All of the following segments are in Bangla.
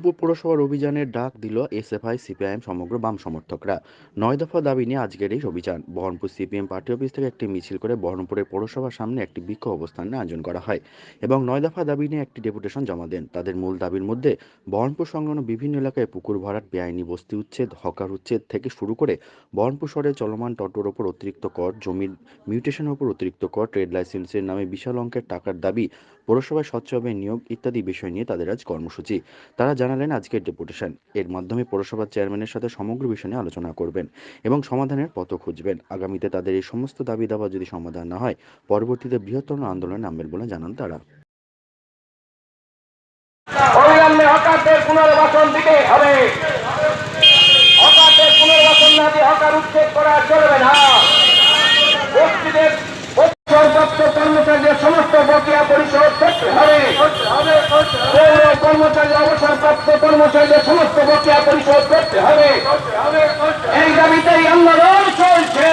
বহরমপুর পৌরসভার অভিযানের ডাক দিল এসএফআই, সিপিআইএম সমগ্র বাম সমর্থকরা। নয় দফা দাবি নিয়ে আজকের এই অভিযান। বহরমপুর সিপিএম পার্টি অফিস থেকে একটি মিছিল করে বহরমপুরের পৌরসভার সামনে একটি বিক্ষোভ অবস্থানের আয়োজন করা হয় এবং নয় দফা দাবি নিয়ে একটি ডেপুটেশন জমা দেন। তাদের মূল দাবির মধ্যে বহরমপুর সংলগ্ন বিভিন্ন এলাকায় পুকুর ভরাট, বেআইনি বস্তি উচ্ছেদ, হকার উচ্ছেদ থেকে শুরু করে বহরমপুর শহরে চলমান টটোর ওপর অতিরিক্ত কর, জমির মিউটেশনের ওপর অতিরিক্ত কর, ট্রেড লাইসেন্সের নামে বিশাল অঙ্কের টাকার দাবি পৌরসভায় স্বচ্ছভাবে নিয়োগ ইত্যাদি বিষয় নিয়ে তাদের আজ কর্মসূচি। তারা জানালেন আজকের ডেপুটেশন। এর মাধ্যমে পৌরসভার চেয়ারম্যানের সাথে সমগ্র বিষয় নিয়ে আলোচনা করবেন এবং সমাধানের পথ খুঁজবেন। আগামীতে তাদের এই সমস্ত দাবি দাবা যদি সমাধান না হয়, পরবর্তীতে বৃহত্তর আন্দোলনে নামবেন বলে জানান তারা। হকারদের পুনর্বাসন দিতে হবে হকারদের পুনর্বাসন না দিয়ে হকার উচ্ছেদ করা চলবে না বস্তিদের বস্তুপ্রাপ্ত কর্মচারীদের সমস্ত বকেয়া পরিশোধ করতে হবে পৌর কর্মচারী অবসরপ্রাপ্ত কর্মচারীদের সমস্ত বকেয়া পরিশোধ করতে হবে। এই দাবিতেই আন্দোলন চলছে।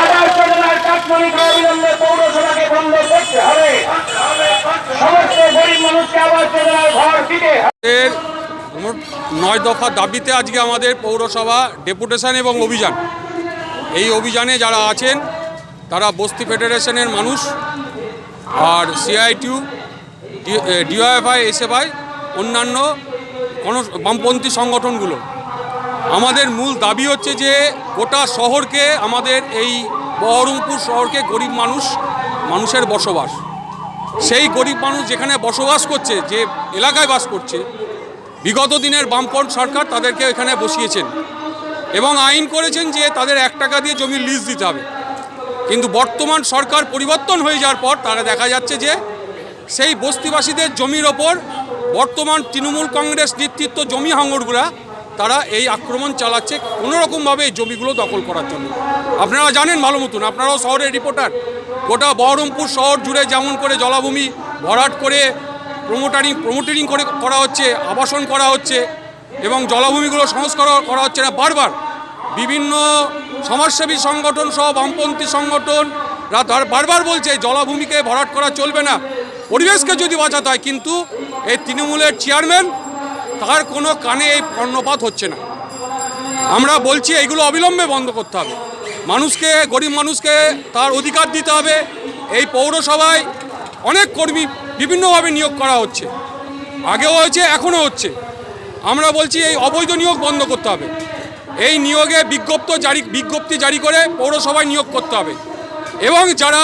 আবার যোজনার কাঠমানিক অবিলম্বে পৌরসভাকে বন্ধ করতে হবে। সমস্ত গরিব মানুষকে আবার যোজনার ঘর দিতে হবে। নয় দফা দাবিতে আজকে আমাদের পৌরসভা ডেপুটেশন এবং অভিযান। এই অভিযানে যারা আছেন, তারা বস্তি ফেডারেশনের মানুষ আর সিআইটিউ ডিওএফআই এসএফআই অন্যান্য কোনো বামপন্থী সংগঠনগুলো। আমাদের মূল দাবি হচ্ছে যে গোটা শহরকে, আমাদের এই বহরমপুর শহরকে গরিব মানুষ, মানুষের বসবাস। সেই গরিব মানুষ যেখানে বসবাস করছে, যে এলাকায় বাস করছে, বিগত দিনের বামপন্থ সরকার তাদেরকে এখানে বসিয়েছেন এবং আইন করেছেন যে তাদের এক টাকা দিয়ে জমির লিজ দিতে হবে। কিন্তু বর্তমান সরকার পরিবর্তন হয়ে যাওয়ার পর তারা দেখা যাচ্ছে যে সেই বস্তিবাসীদের জমির ওপর বর্তমান তৃণমূল কংগ্রেস নেতৃত্ব জমি হাঙরগুলা, তারা এই আক্রমণ চালাচ্ছে কোনোরকমভাবে এই জমিগুলো দখল করার জন্য। আপনারা জানেন ভালো মতন, আপনারাও শহরের রিপোর্টার, গোটা বহরমপুর শহর জুড়ে যেমন করে জলাভূমি ভরাট করে প্রমোটারিং প্রমোটারিং করে করা হচ্ছে, আবাসন করা হচ্ছে, এবং জলাভূমিগুলো সংস্কার করা হচ্ছে না, বারবার বিভিন্ন সমাজসেবী সংগঠন সহ বামপন্থী সংগঠন বারবার বলছে জলাভূমিকে ভরাট করা চলবে না। পরিবেশকে যদি বাঁচাতে হয়, কিন্তু এই তৃণমূলের চেয়ারম্যান তার কোনো কানে এই কর্ণপাত হচ্ছে না। আমরা বলছি এইগুলো অবিলম্বে বন্ধ করতে হবে। মানুষকে, গরিব মানুষকে তার অধিকার দিতে হবে। এই পৌরসভায় অনেক কর্মী বিভিন্নভাবে নিয়োগ করা হচ্ছে। আগেও হয়েছে, এখনও হচ্ছে। আমরা বলছি এই অবৈধ নিয়োগ বন্ধ করতে হবে। এই নিয়োগে বিজ্ঞপ্ত জারি, বিজ্ঞপ্তি জারি করে পৌরসভায় নিয়োগ করতে হবে। এবং যারা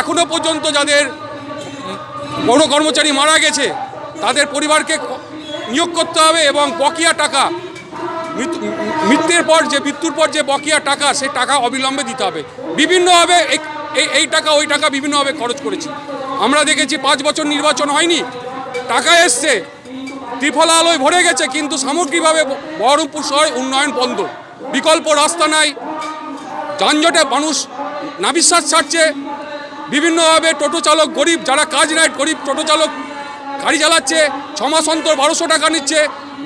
এখনও পর্যন্ত যাদের পৌর কর্মচারী মারা গেছে, তাদের পরিবারকে নিয়োগ করতে হবে এবং বকেয়া টাকা মৃত্যুর পর যে, মৃত্যুর পর যে বকেয়া টাকা সেই টাকা অবিলম্বে দিতে হবে। বিভিন্নভাবে এই টাকা, ওই টাকা বিভিন্নভাবে খরচ করেছি। আমরা দেখেছি পাঁচ বছর নির্বাচন হয়নি, টাকা এসছে, ত্রিফলা আলোয় ভরে গেছে, কিন্তু সামগ্রিকভাবে বহরমপুর শহরে উন্নয়ন বন্ধ। বিকল্প রাস্তা নাই, যানজটে মানুষ নাবিশ্বাস ছাড়ছে বিভিন্নভাবে টোটো চালক গরিব, যারা কাজ নাই, গরিব টোটো চালক গাড়ি চালাচ্ছে, ছ মাস অন্তর বারোশো টাকা নিচ্ছে,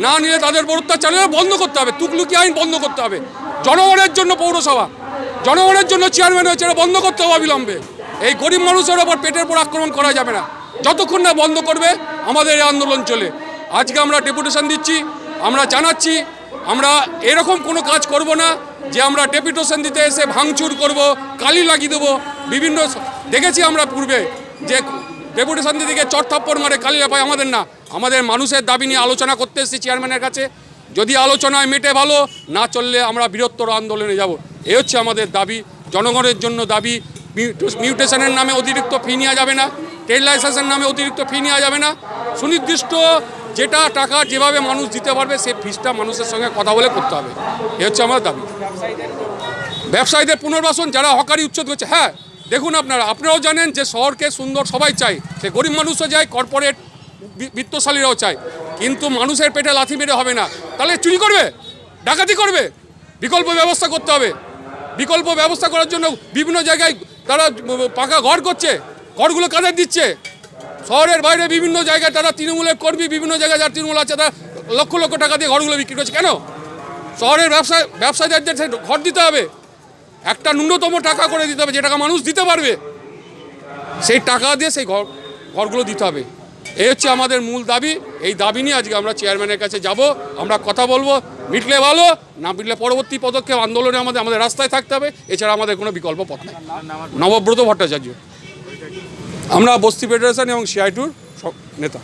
না নিলে তাদের অত্যাচার। বন্ধ করতে হবে, তুকলুকি আইন বন্ধ করতে হবে। জনগণের জন্য পৌরসভা, জনগণের জন্য চেয়ারম্যান হয়েছে এটা বন্ধ করতে হবে অবিলম্বে। এই গরিব মানুষের ওপর পেটের উপর আক্রমণ করা যাবে না। যতক্ষণ না বন্ধ করবে, আমাদের এই আন্দোলন চলে। আজকে আমরা ডেপুটেশন দিচ্ছি, আমরা জানাচ্ছি, আমরা এরকম কোনো কাজ করব না যে আমরা ডেপুটেশন দিতে এসে ভাঙচুর করব, কালি লাগিয়ে দেবো, বিভিন্ন দেখেছি আমরা পূর্বে যে ডেপুটেশন দিতে গিয়ে চট থাপ্পড় মারে কালি লাফায় আমাদের না। আমাদের মানুষের দাবি নিয়ে আলোচনা করতে এসেছি চেয়ারম্যানের কাছে। যদি আলোচনায় মেটে ভালো, না চললে আমরা বৃহত্তর আন্দোলনে যাব। এ হচ্ছে আমাদের দাবি। জনগণের জন্য দাবি। মিউটেশনের নামে অতিরিক্ত ফি নেওয়া যাবে না। ট্রেড লাইসেন্সের নামে অতিরিক্ত ফি নেওয়া যাবে না। সুনির্দিষ্ট যেটা টাকা যেভাবে মানুষ দিতে পারবে সেই ফিসটা মানুষের সঙ্গে কথা বলে করতে হবে। এ হচ্ছে আমার দাবি। ব্যবসায়ীদের পুনর্বাসন, যারা হকারি উচ্ছেদ করছে হ্যাঁ দেখুন আপনারা আপনারাও জানেন যে শহরকে সুন্দর সবাই চায়। সে গরিব মানুষও যায় কর্পোরেট বিত্তশালীরাও চায়। কিন্তু মানুষের পেটে লাথি মেরে হবে না। তাহলে চুরি করবে? ডাকাতি করবে? বিকল্প ব্যবস্থা করতে হবে। বিকল্প ব্যবস্থা করার জন্য বিভিন্ন জায়গায় তারা পাকা ঘর করছে, ঘরগুলো কাদের দিচ্ছে। শহরের বাইরে বিভিন্ন জায়গায় তারা তৃণমূলের কর্মী, বিভিন্ন জায়গায় যারা তৃণমূল আছে, তারা লক্ষ লক্ষ টাকা দিয়ে ঘরগুলো বিক্রি করছে। কেন? শহরের ব্যবসা ব্যবসায়ীদের সে ঘর দিতে হবে একটা ন্যূনতম টাকা করে দিতে হবে যে টাকা মানুষ দিতে পারবে। সেই টাকা দিয়ে সেই ঘর, ঘরগুলো দিতে হবে। এই হচ্ছে আমাদের মূল দাবি। এই দাবি নিয়ে আজকে আমরা চেয়ারম্যানের কাছে যাব। আমরা কথা বলব। মিটলে ভালো, না মিটলে পরবর্তী পদক্ষেপ আন্দোলনে আমাদের আমাদের রাস্তায় থাকতে হবে। এছাড়া আমাদের কোনো বিকল্প পথ নেই। নবব্রত ভট্টাচার্য। আমরা বস্তি ফেডারেশন এবং সিআই টুর নেতা।